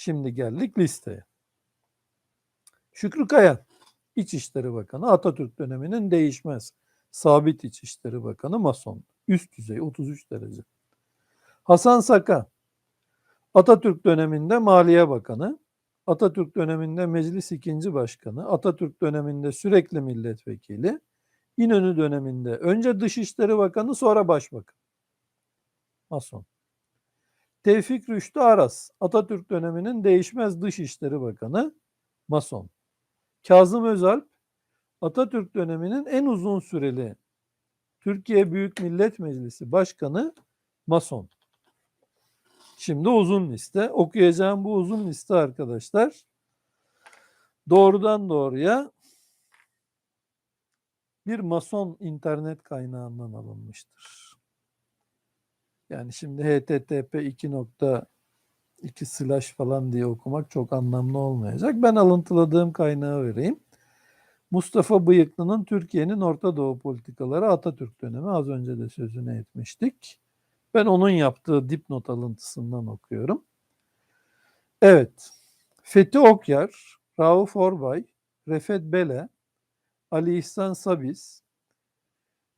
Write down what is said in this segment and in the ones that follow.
Şimdi geldik listeye. Şükrü Kaya, İçişleri Bakanı, Atatürk döneminin değişmez. Sabit İçişleri Bakanı, Mason. Üst düzey, 33 derece. Hasan Saka, Atatürk döneminde Maliye Bakanı, Atatürk döneminde Meclis İkinci Başkanı, Atatürk döneminde sürekli milletvekili, İnönü döneminde önce Dışişleri Bakanı sonra Başbakan. Mason. Tevfik Rüştü Aras, Atatürk döneminin değişmez Dışişleri Bakanı, Mason. Kazım Özalp, Atatürk döneminin en uzun süreli Türkiye Büyük Millet Meclisi Başkanı, Mason. Şimdi uzun liste. Okuyacağım bu uzun liste arkadaşlar. Doğrudan doğruya bir mason internet kaynağından alınmıştır. Yani şimdi http 2.2 slash falan diye okumak çok anlamlı olmayacak. Ben alıntıladığım kaynağı vereyim. Mustafa Bıyıklı'nın Türkiye'nin Orta Doğu politikaları Atatürk dönemi az önce de sözünü etmiştik. Ben onun yaptığı dipnot alıntısından okuyorum. Evet. Fethi Okyar, Rauf Orbay, Refet Bele, Ali İhsan Sabiz,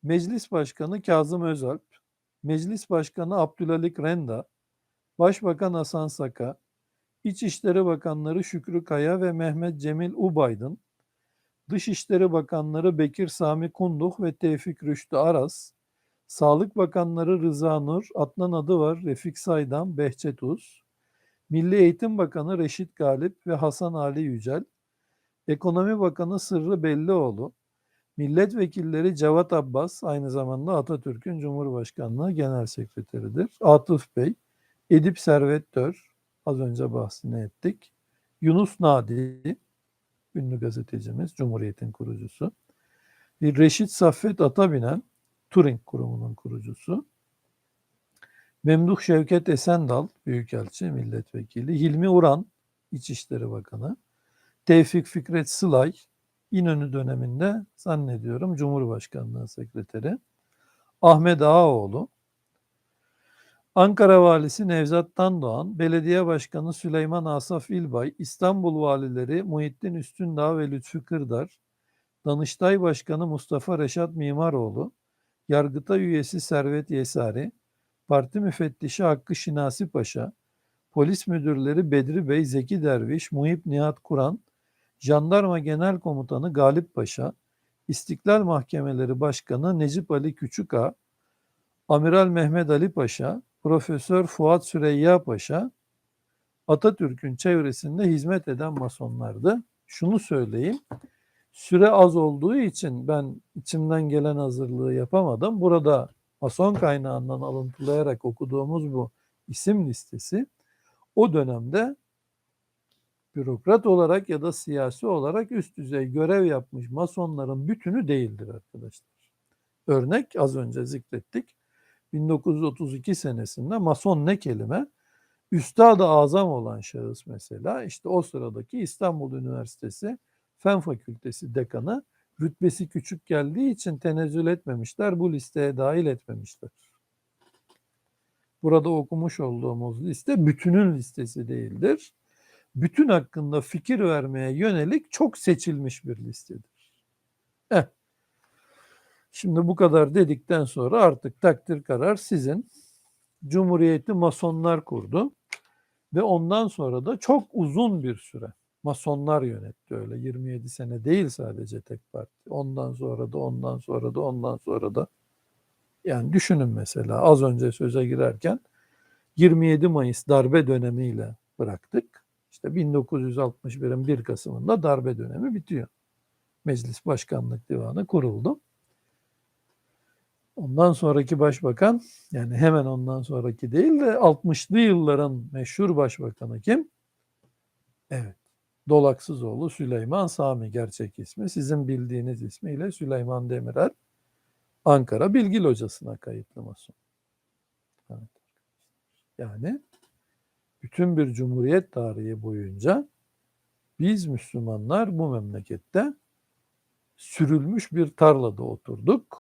Meclis Başkanı Kazım Özalp, Meclis Başkanı Abdülhalik Renda, Başbakan Hasan Saka, İçişleri Bakanları Şükrü Kaya ve Mehmet Cemil Ubaydın, Dışişleri Bakanları Bekir Sami Kunduh ve Tevfik Rüştü Aras, Sağlık Bakanları Rıza Nur, Adnan Adıvar, Refik Saydam, Behçet Uz, Milli Eğitim Bakanı Reşit Galip ve Hasan Ali Yücel, Ekonomi Bakanı Sırrı Bellioğlu, Milletvekilleri Cevat Abbas, aynı zamanda Atatürk'ün Cumhurbaşkanlığı Genel Sekreteridir. Atıf Bey, Edip Servetör, az önce bahsini ettik. Yunus Nadi, ünlü gazetecimiz, Cumhuriyet'in kurucusu. Reşit Saffet Atabinen, Turing kurumunun kurucusu. Memduh Şevket Esendal, Büyükelçi, Milletvekili. Hilmi Uran, İçişleri Bakanı. Tevfik Fikret Sılay, İnönü döneminde zannediyorum Cumhurbaşkanlığı Sekreteri. Ahmet Ağaoğlu, Ankara Valisi Nevzat Tandoğan, Belediye Başkanı Süleyman Asaf İlbay, İstanbul Valileri Muhittin Üstündağ ve Lütfü Kırdar, Danıştay Başkanı Mustafa Reşat Mimaroğlu, Yargıtay üyesi Servet Yesari, Parti Müfettişi Hakkı Şinasi Paşa, Polis Müdürleri Bedri Bey, Zeki Derviş, Muhip Nihat Kur'an, Jandarma Genel Komutanı Galip Paşa, İstiklal Mahkemeleri Başkanı Necip Ali Küçükağa, Amiral Mehmet Ali Paşa, Profesör Fuat Süreyya Paşa, Atatürk'ün çevresinde hizmet eden masonlardı. Şunu söyleyeyim, süre az olduğu için ben içimden gelen hazırlığı yapamadım. Burada mason kaynağından alıntılayarak okuduğumuz bu isim listesi o dönemde bürokrat olarak ya da siyasi olarak üst düzey görev yapmış masonların bütünü değildir arkadaşlar. Örnek az önce zikrettik. 1932 senesinde mason ne kelime? Üstad-ı azam olan şahıs mesela işte o sıradaki İstanbul Üniversitesi Fen Fakültesi dekanı rütbesi küçük geldiği için tenezzül etmemişler. Bu listeye dahil etmemişler. Burada okumuş olduğumuz liste bütünün listesi değildir. Bütün hakkında fikir vermeye yönelik çok seçilmiş bir listedir. Eh. Şimdi bu kadar dedikten sonra artık takdir karar sizin. Cumhuriyeti masonlar kurdu ve ondan sonra da çok uzun bir süre masonlar yönetti öyle 27 sene değil sadece tek parti. Ondan sonra da ondan sonra da ondan sonra da yani düşünün mesela az önce söze girerken 27 Mayıs darbe dönemiyle bıraktık. İşte 1961'in 1 Kasım'ında darbe dönemi bitiyor. Meclis Başkanlık Divanı kuruldu. Ondan sonraki başbakan yani hemen ondan sonraki değil de 60'lı yılların meşhur başbakanı kim? Evet. Dolaksızoğlu Süleyman Sami gerçek ismi. Sizin bildiğiniz ismiyle Süleyman Demirel. Ankara Bilgi Locası'na kayıtlı mason. Evet. Yani bütün bir cumhuriyet tarihi boyunca biz Müslümanlar bu memlekette sürülmüş bir tarlada oturduk